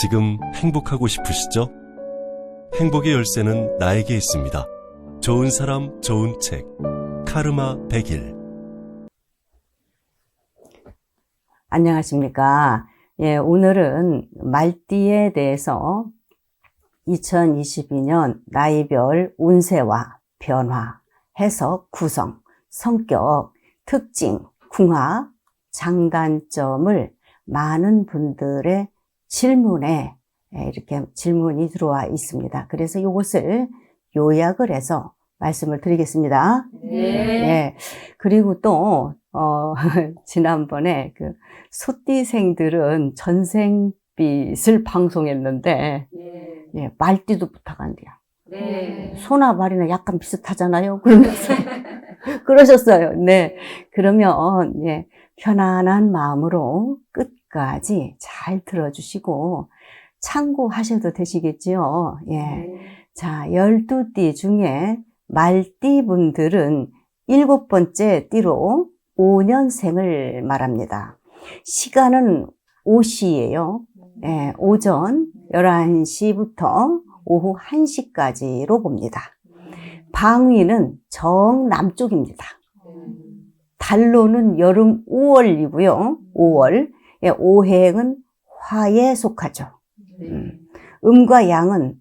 지금 행복하고 싶으시죠? 행복의 열쇠는 나에게 있습니다. 좋은 사람, 좋은 책. 카르마 100일. 안녕하십니까. 예, 오늘은 말띠에 대해서 2022년 나이별 운세와 변화, 해석, 구성, 성격, 특징, 궁합, 장단점을 많은 분들의 질문에 예, 이렇게 질문이 들어와 있습니다. 그래서 이것을 요약을 해서 말씀을 드리겠습니다. 네. 예. 그리고 또, 어, 지난번에 그 소띠생들은 전생빛을 방송했는데, 네. 예, 말띠도 부탁한대요. 네. 소나 말이나 약간 비슷하잖아요. 그러면서, 그러셨어요. 네. 그러면, 예, 편안한 마음으로 끝 까지 잘 들어주시고, 참고하셔도 되시겠지요. 예. 네. 자, 12띠 중에 말띠 분들은 일곱 번째 띠로 5년생을 말합니다. 시간은 오시예요. 예, 오전 11시부터 오후 1시까지로 봅니다. 방위는 정남쪽입니다. 달로는 여름 5월이고요. 5월. 예, 오행은 화에 속하죠. 음. 음과 양은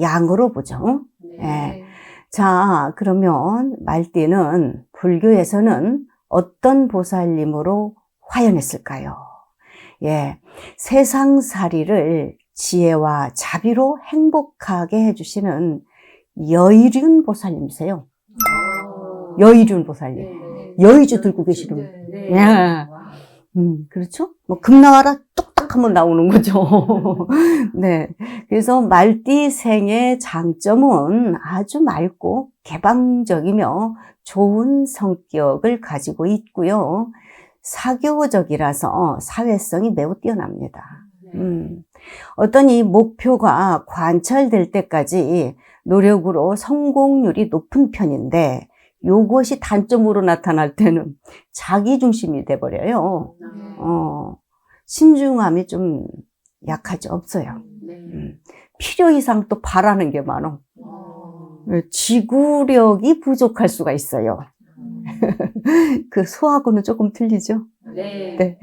양으로 보죠. 네. 자, 그러면 말띠는 불교에서는 어떤 보살님으로 화연했을까요? 예, 세상살이를 지혜와 자비로 행복하게 해주시는 여의륜 보살님이세요. 어. 여의륜 보살님. 네. 여의주 들고 계시는. 네. 예. 와. 음, 그렇죠? 뭐, 금 나와라 뚝딱 하면 나오는 거죠. 네. 그래서 말띠생의 장점은 아주 맑고 개방적이며 좋은 성격을 가지고 있고요. 사교적이라서 사회성이 매우 뛰어납니다. 네. 음, 어떤 이 목표가 관철될 때까지 노력으로 성공률이 높은 편인데, 요것이 단점으로 나타날 때는 자기 중심이 돼버려요. 네. 어, 신중함이 좀 약하죠. 없어요. 네. 음, 필요 이상 또 바라는 게 많어. 어. 지구력이 부족할 수가 있어요. 그 소하고는 조금 틀리죠. 네. 네.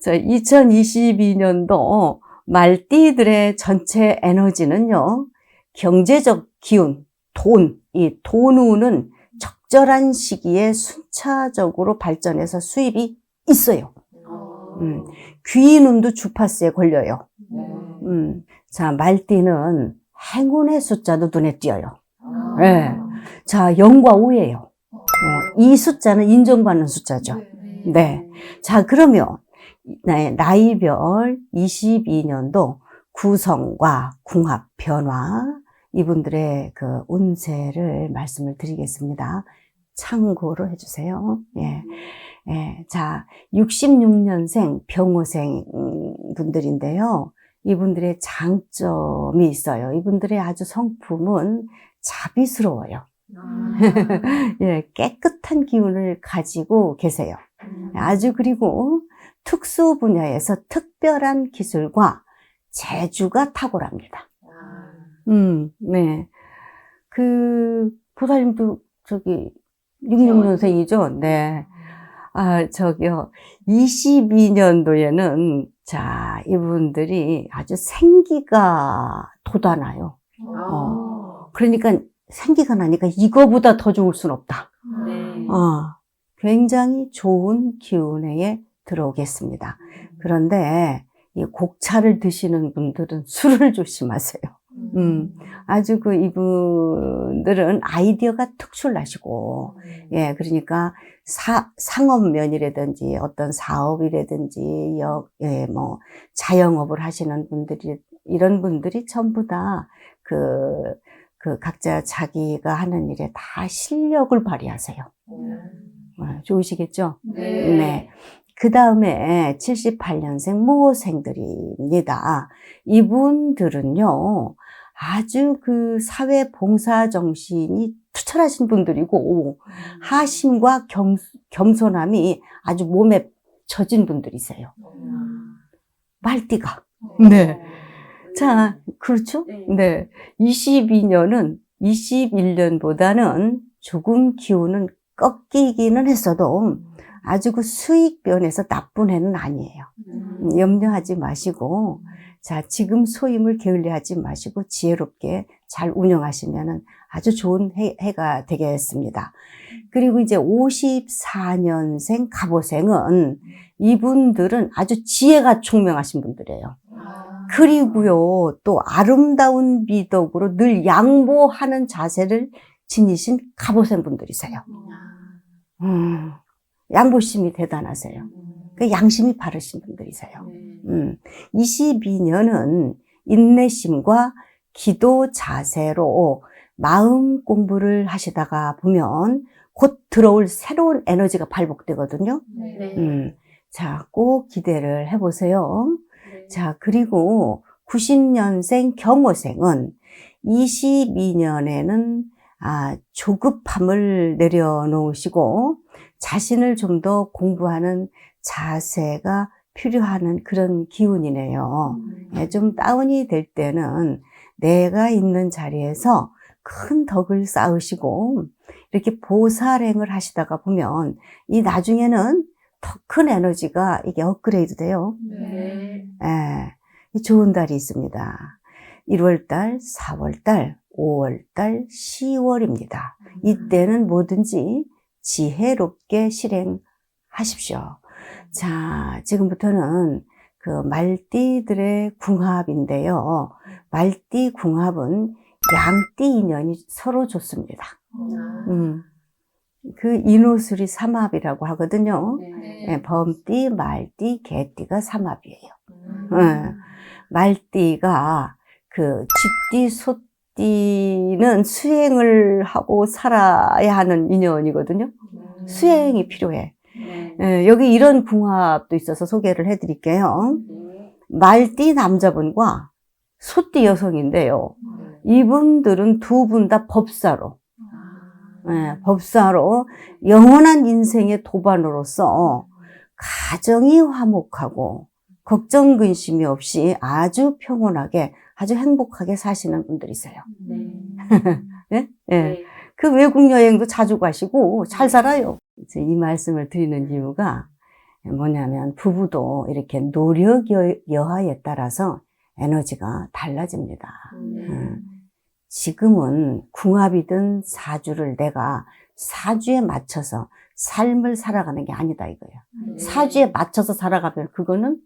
자, 2022년도 말띠들의 전체 에너지는요, 경제적 기운, 돈, 이 돈운은 적절한 시기에 순차적으로 발전해서 수입이 있어요. 어. 음, 귀인운도 주파수에 걸려요. 네. 음, 자, 말띠는 행운의 숫자도 눈에 띄어요. 아. 네. 자, 0과 5예요. 어, 이 숫자는 인정받는 숫자죠. 네. 자, 그러면 네, 나이별 22년도 구성과 궁합 변화 이분들의 그 운세를 말씀을 드리겠습니다. 참고로 해주세요. 예. 예. 자, 66년생 병호생 분들인데요. 이분들의 장점이 있어요. 이분들의 아주 성품은 자비스러워요. 아. 예, 깨끗한 기운을 가지고 계세요. 아주 그리고 특수 분야에서 특별한 기술과 재주가 탁월합니다. 아. 음, 네. 그, 보살님도 저기 66년생이죠? 네. 아, 저기요. 22년도에는 자, 이분들이 아주 생기가 돋아나요. 어. 그러니까 생기가 나니까 이거보다 더 좋을 순 없다. 네. 어, 굉장히 좋은 기운에 들어오겠습니다. 그런데 이 곡차를 드시는 분들은 술을 조심하세요. 음, 아주 그 이분들은 아이디어가 특출나시고, 예, 그러니까 사, 상업 면이라든지 어떤 사업이라든지 역, 예, 뭐, 자영업을 하시는 분들이, 이런 분들이 전부 다 그, 그 각자 자기가 하는 일에 다 실력을 발휘하세요. 어, 좋으시겠죠? 네. 네. 그 다음에 78년생 모생들입니다. 이분들은요, 아주 그 사회 봉사 정신이 투철하신 분들이고, 하심과 겸, 겸손함이 아주 몸에 젖은 분들이세요. 말띠가. 네. 자, 그렇죠? 네. 네. 22년은 21년보다는 조금 기운은 꺾이기는 했어도 아주 그 수익 면에서 나쁜 해는 아니에요. 음. 염려하지 마시고, 자, 지금 소임을 게을리 하지 마시고 지혜롭게 잘 운영하시면 아주 좋은 해, 해가 되겠습니다. 그리고 이제 54년생 갑오생은 이분들은 아주 지혜가 총명하신 분들이에요. 아. 그리고요, 또 아름다운 미덕으로 늘 양보하는 자세를 지니신 갑오생 분들이세요. 음, 양보심이 대단하세요. 그 양심이 바르신 분들이세요. 네. 음, 22년은 인내심과 기도 자세로 마음 공부를 하시다가 보면 곧 들어올 새로운 에너지가 발복되거든요. 네. 음, 자, 꼭 기대를 해보세요. 네. 자, 그리고 90년생 경호생은 22년에는 아, 조급함을 내려놓으시고 자신을 좀 더 공부하는 자세가 필요한 그런 기운이네요. 예, 좀 다운이 될 때는 내가 있는 자리에서 큰 덕을 쌓으시고 이렇게 보살행을 하시다가 보면 이 나중에는 더 큰 에너지가 이게 업그레이드 돼요. 네. 예, 좋은 달이 있습니다. 1월달, 4월달, 5월달, 10월입니다. 이때는 뭐든지 지혜롭게 실행하십시오. 자, 지금부터는 그 말띠들의 궁합인데요. 말띠 궁합은 양띠 인연이 서로 좋습니다. 음, 그 인호술이 삼합이라고 하거든요. 네. 예, 범띠, 말띠, 개띠가 삼합이에요. 음. 예. 말띠가 그 쥐띠, 소띠는 수행을 하고 살아야 하는 인연이거든요. 수행이 필요해. 네. 예, 여기 이런 궁합도 있어서 소개를 해드릴게요. 네. 말띠 남자분과 소띠 여성인데요. 이분들은 두 분 다 법사로, 예, 법사로 영원한 인생의 도반으로서 가정이 화목하고 걱정 근심이 없이 아주 평온하게 아주 행복하게 사시는 분들이세요. 네. 예? 예. 네. 그 외국 여행도 자주 가시고 잘 살아요. 이제 이 말씀을 드리는 이유가 뭐냐면 부부도 이렇게 노력 여- 여하에 따라서 에너지가 달라집니다. 음. 지금은 궁합이든 사주를 내가 사주에 맞춰서 삶을 살아가는 게 아니다 이거예요. 네. 사주에 맞춰서 살아가면 그거는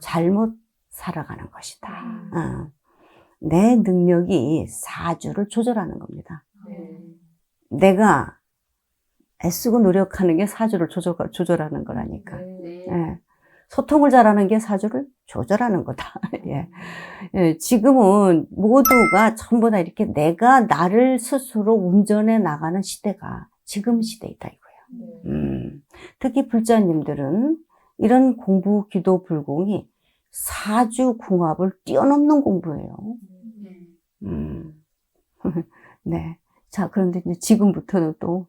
잘못 살아가는 것이다. 어. 내 능력이 사주를 조절하는 겁니다. 네. 내가 애쓰고 노력하는 게 사주를 조절, 조절하는 거라니까. 네. 예. 소통을 잘하는 게 사주를 조절하는 거다. 예. 예, 지금은 모두가 전부 다 이렇게 내가 나를 스스로 운전해 나가는 시대가 지금 시대이다 이거예요. 네. 음, 특히 불자님들은 이런 공부, 기도, 불공이 사주 궁합을 뛰어넘는 공부예요. 네. 음. 네. 자, 그런데 이제 지금부터는 또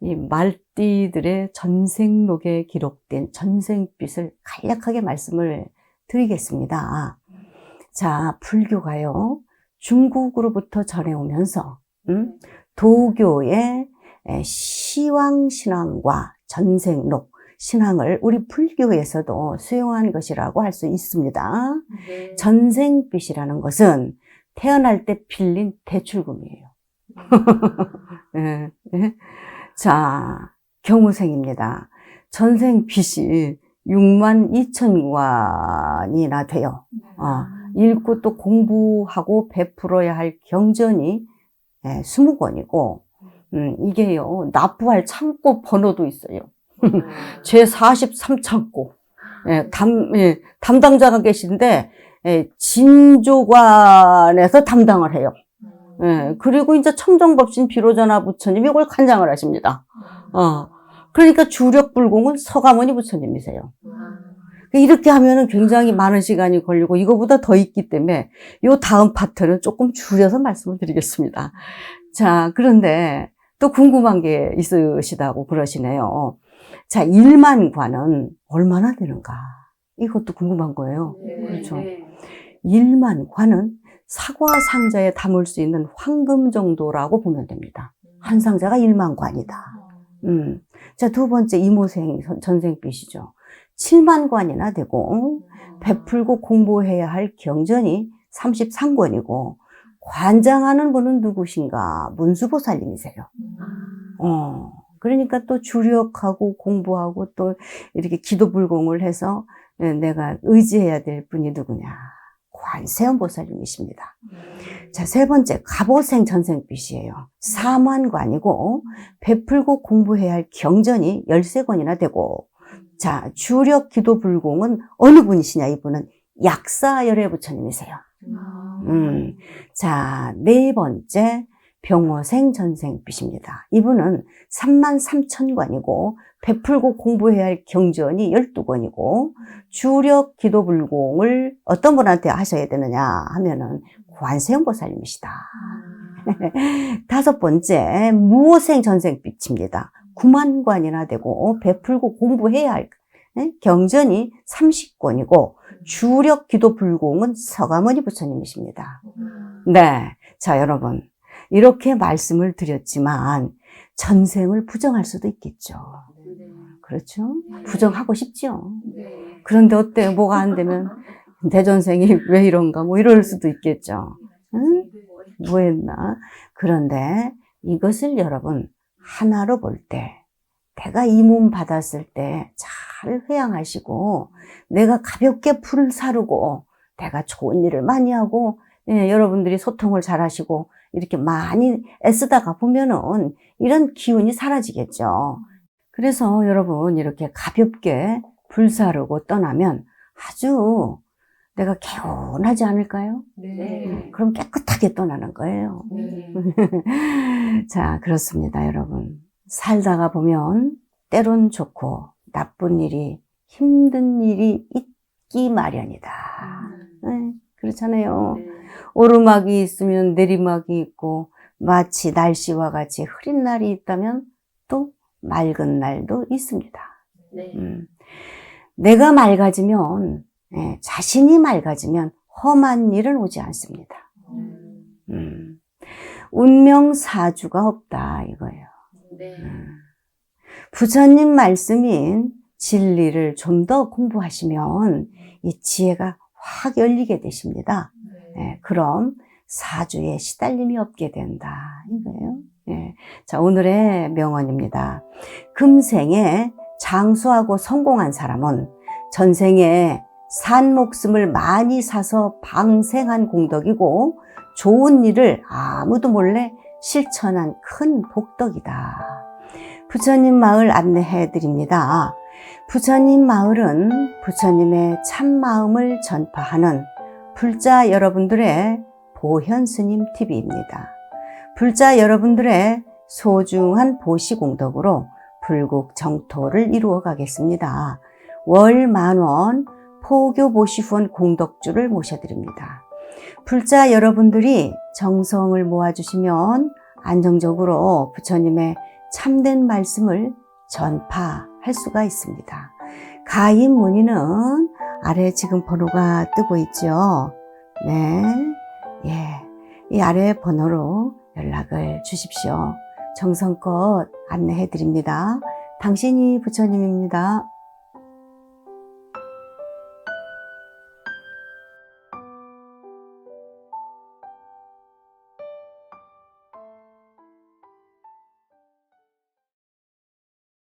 이 말띠들의 전생록에 기록된 전생빛을 간략하게 말씀을 드리겠습니다. 자, 불교가요, 중국으로부터 전해오면서, 음, 도교의 에, 시황 신앙과 전생록, 신앙을 우리 불교에서도 수용한 것이라고 할 수 있습니다. 네. 전생빛이라는 것은 태어날 때 빌린 대출금이에요. 예, 예. 자, 경우생입니다. 전생 빚이 6만 2천 관이나 돼요. 아, 읽고 또 공부하고 베풀어야 할 경전이 예, 20권이고, 음, 이게요, 납부할 창고 번호도 있어요. 제 43창고. 예, 담, 예, 담당자가 계신데, 예, 진조관에서 담당을 해요. 예, 그리고 이제 청정법신 비로전화 부처님이 이걸 관장을 하십니다. 어. 그러니까 주력 불공은 서가모니 부처님이세요. 이렇게 하면은 굉장히 많은 시간이 걸리고 이거보다 더 있기 때문에 요 다음 파트는 조금 줄여서 말씀을 드리겠습니다. 자, 그런데 또 궁금한 게 있으시다고 그러시네요. 자, 1만 관은 얼마나 되는가? 이것도 궁금한 거예요. 네. 그렇죠. 네. 1만 관은 사과 상자에 담을 수 있는 황금 정도라고 보면 됩니다. 한 상자가 1만 관이다. 음. 자, 두 번째 이모생 전- 전생빛이죠. 7만 관이나 되고 베풀고 공부해야 할 경전이 33권이고 관장하는 분은 누구신가? 문수보살님이세요. 어. 그러니까 또 주력하고 공부하고 또 이렇게 기도 불공을 해서 예, 내가 의지해야 될 분이 누구냐? 관세음 보살님이십니다. 자, 세 번째, 갑오생 전생빛이에요. 사만관이고, 베풀고 공부해야 할 경전이 13권이나 되고, 자, 주력 기도 불공은 어느 분이시냐, 이분은 약사 열애 부처님이세요. 음. 자, 네 번째, 병호생 전생빛입니다. 이분은 3만 3천관이고, 베풀고 공부해야 할 경전이 12권이고, 주력 기도 불공을 어떤 분한테 하셔야 되느냐 하면은 관세음보살님이시다. 다섯 번째, 무호생 전생빛입니다. 9만 관이나 되고, 베풀고 공부해야 할 예? 경전이 30권이고, 주력 기도 불공은 서가모니 부처님이십니다. 네. 자, 여러분. 이렇게 말씀을 드렸지만, 전생을 부정할 수도 있겠죠. 그렇죠? 부정하고 싶죠. 그런데 어때요? 뭐가 안 되면, 내 전생이 왜 이런가? 뭐 이럴 수도 있겠죠. 응? 뭐 했나? 그런데 이것을 여러분, 하나로 볼 때, 내가 이 몸 받았을 때 잘 회양하시고, 내가 가볍게 풀을 사르고, 내가 좋은 일을 많이 하고, 예, 여러분들이 소통을 잘 하시고, 이렇게 많이 애쓰다가 보면은 이런 기운이 사라지겠죠. 그래서 여러분, 이렇게 가볍게 불사르고 떠나면 아주 내가 개운하지 않을까요? 네. 그럼 깨끗하게 떠나는 거예요. 자, 그렇습니다, 여러분. 살다가 보면 때론 좋고 나쁜 일이 힘든 일이 있기 마련이다. 네, 그렇잖아요. 오르막이 있으면 내리막이 있고 마치 날씨와 같이 흐린 날이 있다면 또 맑은 날도 있습니다. 음. 내가 맑아지면 예, 자신이 맑아지면 험한 일은 오지 않습니다. 음. 운명 사주가 없다 이거예요. 음. 부처님 말씀인 진리를 좀 더 공부하시면 이 지혜가 확 열리게 되십니다. 예, 그럼 사주에 시달림이 없게 된다 이거예요. 예. 자 오늘의 명언입니다. 금생에 장수하고 성공한 사람은 전생에 산 목숨을 많이 사서 방생한 공덕이고 좋은 일을 아무도 몰래 실천한 큰 복덕이다. 부처님 마을 안내해 드립니다. 부처님 마을은 부처님의 참 마음을 전파하는 불자 여러분들의 보현 스님 TV입니다. 불자 여러분들의 소중한 보시 공덕으로 불국 정토를 이루어 가겠습니다. 월 만원 포교 보시 후원 공덕주를 모셔드립니다. 불자 여러분들이 정성을 모아주시면 안정적으로 부처님의 참된 말씀을 전파할 수가 있습니다. 가입 문의는 아래 지금 번호가 뜨고 있죠. 네. 예. 이 아래 번호로 연락을 주십시오. 정성껏 안내해 드립니다. 당신이 부처님입니다.